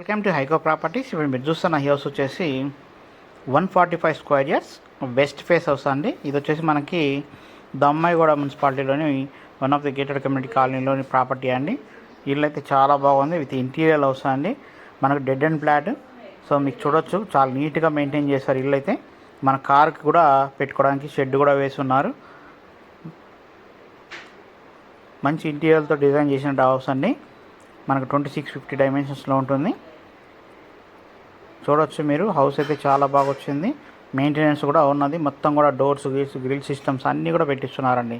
Welcome to హైకో properties ఇప్పుడు మీరు చూస్తున్న హౌస్ వచ్చేసి one forty five square years. West face house అండి. ఇది వచ్చేసి మనకి Dammaiguda మున్సిపాలిటీలోని one of the gated community కాలనీలోని ప్రాపర్టీ అండి. ఇల్లు అయితే చాలా బాగుంది. విత్ ఇంటీరియర్ హౌస్ అండి. మనకు డెడ్ అండ్ ఫ్లాట్. సో మీకు చూడొచ్చు. చాలా నీట్గా మెయింటైన్ చేశారు ఇల్లు అయితే మన కార్కి కూడా పెట్టుకోవడానికి షెడ్ కూడా వేసి ఉన్నారు మంచి ఇంటీరియర్తో డిజైన్ చేసిన హౌస్ అండి. మనకు ట్వంటీ సిక్స్ ఫిఫ్టీ డైమెన్షన్స్లో ఉంటుంది. చూడొచ్చు మీరు. హౌస్ అయితే చాలా బాగా వచ్చింది మెయింటెనెన్స్ కూడా ఉన్నది. మొత్తం కూడా డోర్స్ గ్రిల్స్ గ్రిల్ సిస్టమ్స్ అన్నీ కూడా పెట్టిస్తున్నారండి.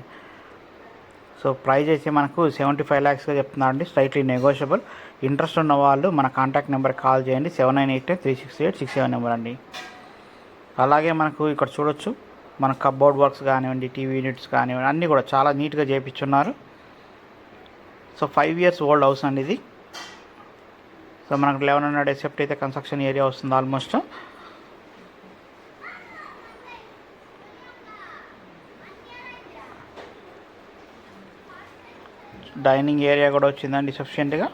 సో ప్రైజ్ అయితే మనకు సెవెంటీ ఫైవ్ ల్యాక్స్గా చెప్తున్నారండి. స్లైట్లీ నెగోషియబుల్ ఇంట్రెస్ట్ ఉన్న వాళ్ళు మన కాంటాక్ట్ నెంబర్ కాల్ చేయండి. Seven nine eight three six eight six seven number అండి. అలాగే మనకు ఇక్కడ చూడొచ్చు. మన కబోర్డ్ వర్క్స్ కానివ్వండి టీవీ యూనిట్స్ కానివ్వండి అన్నీ కూడా చాలా నీట్గా చేయించున్నారు so five years old house అండి ఇది. సో మనకు లెవెన్ హండ్రెడ్ ఎసెప్ట్ అయితే కన్స్ట్రక్షన్ ఏరియా వస్తుంది ఆల్మోస్ట్. డైనింగ్ ఏరియా కూడా వచ్చిందండి సఫిషియెంట్గా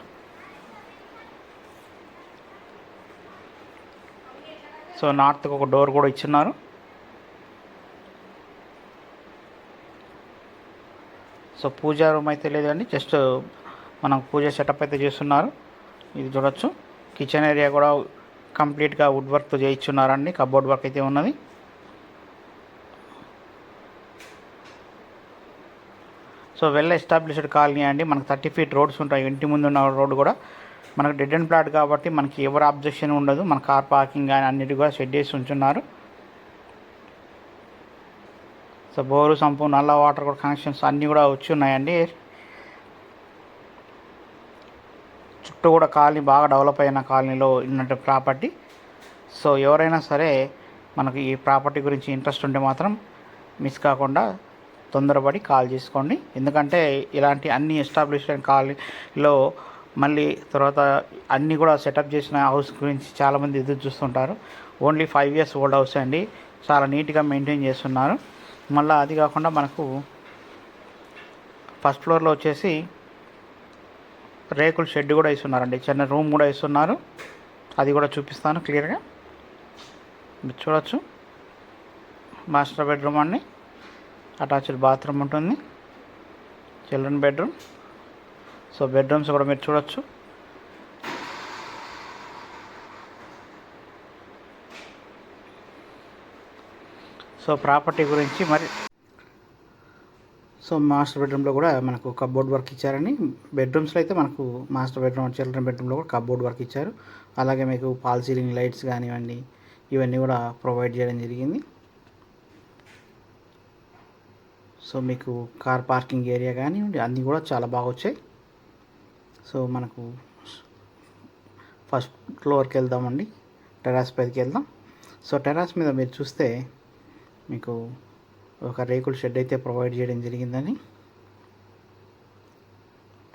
సో నార్త్కి ఒక డోర్ కూడా ఇచ్చిన్నారు. సో పూజా రూమ్ అయితే లేదండి జస్ట్ మనం పూజ సెటప్ అయితే చేస్తున్నారు. ఇది చూడొచ్చు. కిచెన్ ఏరియా కూడా కంప్లీట్గా వుడ్ వర్క్తో చేయించున్నారండి కబోర్డ్ వర్క్ అయితే ఉన్నది. సో వెల్ ఎస్టాబ్లిష్డ్ కాలనీ అండి. మనకు థర్టీ ఫీట్ రోడ్స్ ఉంటాయి. ఇంటి ముందు ఉన్న రోడ్డు కూడా మనకు డెడ్ అండ్ ప్లాట్ కాబట్టి మనకి ఎవరు అబ్జెక్షన్ ఉండదు. మన కార్ పార్కింగ్ కానీ అన్నిటి కూడా షెడ్ చేసి ఉంచున్నారు. సో బోరు సంపు నల్ల వాటర్ కూడా కనెక్షన్స్ అన్నీ కూడా వచ్చి ఉన్నాయండి. చుట్టూ కూడా కాలనీ బాగా డెవలప్ అయిన కాలనీలో ఉన్నట్టు ప్రాపర్టీ. సో ఎవరైనా సరే మనకు ఈ ప్రాపర్టీ గురించి ఇంట్రెస్ట్ ఉంటే మాత్రం మిస్ కాకుండా తొందరపడి కాల్ చేసుకోండి. ఎందుకంటే ఇలాంటి అన్ని ఎస్టాబ్లిష్మెంట్ కాలనీలో మళ్ళీ తర్వాత అన్నీ కూడా సెటప్ చేసిన హౌస్ గురించి చాలామంది ఎదురు చూస్తుంటారు. Only five years old house అండి. చాలా నీట్గా మెయింటైన్ చేస్తున్నారు. మళ్ళీ అది కాకుండా మనకు ఫస్ట్ ఫ్లోర్లో వచ్చేసి రేకుల షెడ్ కూడా ఇస్తున్నారండి చిన్న రూమ్ కూడా ఇస్తున్నారు అది కూడా చూపిస్తాను క్లియర్గా. మీరు చూడొచ్చు. మాస్టర్ బెడ్రూమ్ అండి. అటాచ్డ్ బాత్రూమ్ ఉంటుంది. Children bedroom. సో బెడ్రూమ్స్ కూడా మీరు చూడొచ్చు. సో ప్రాపర్టీ గురించి మరి సో మాస్టర్ బెడ్రూమ్లో కూడా మనకు కబోర్డ్ వర్క్ ఇచ్చారండి బెడ్రూమ్స్లో అయితే మనకు మాస్టర్ బెడ్రూమ్ చిల్డ్రన్ బెడ్రూమ్లో కూడా కబోర్డ్ వర్క్ ఇచ్చారు. అలాగే మీకు పాల్ సీలింగ్ లైట్స్ కానివ్వండి ఇవన్నీ కూడా ప్రొవైడ్ చేయడం జరిగింది. సో మీకు కార్ పార్కింగ్ ఏరియా కానివ్వండి అన్నీ కూడా చాలా బాగా వచ్చాయి. సో మనకు ఫస్ట్ ఫ్లోర్కి వెళ్దామండి టెరాస్ పైకి వెళ్దాం. సో టెరాస్ మీద మీరు చూస్తే మీకు ఒక రేకుల షెడ్ అయితే ప్రొవైడ్ చేయడం జరిగిందని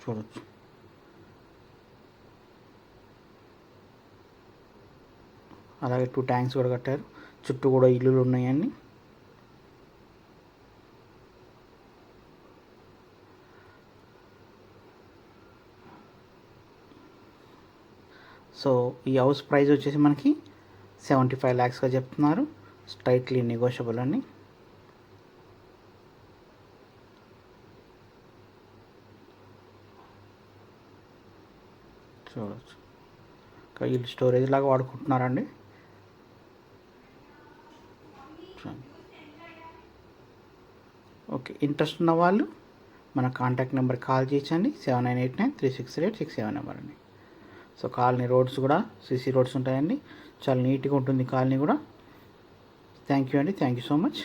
చూడవచ్చు అలాగే టూ ట్యాంక్స్ కూడా కట్టారు. చుట్టూ కూడా ఇల్లులు ఉన్నాయండి సో ఈ హౌస్ ప్రైస్ వచ్చేసి మనకి సెవెంటీ ఫైవ్ ల్యాక్స్గా చెప్తున్నారు. స్ట్రైట్లీ నెగోషియబుల్ అండి చూడవచ్చు ఇంకా వీళ్ళు స్టోరేజ్ లాగా వాడుకుంటున్నారండి. ఓకే ఇంట్రెస్ట్ ఉన్న వాళ్ళు మన కాంటాక్ట్ నెంబర్ కాల్ చేయండి seven nine eight nine three six eight six seven number అండి. సో కాలనీ రోడ్స్ కూడా సీసీ రోడ్స్ ఉంటాయండి. చాలా నీట్గా ఉంటుంది కాలనీ కూడా. థ్యాంక్ యూ అండి. Thank you so much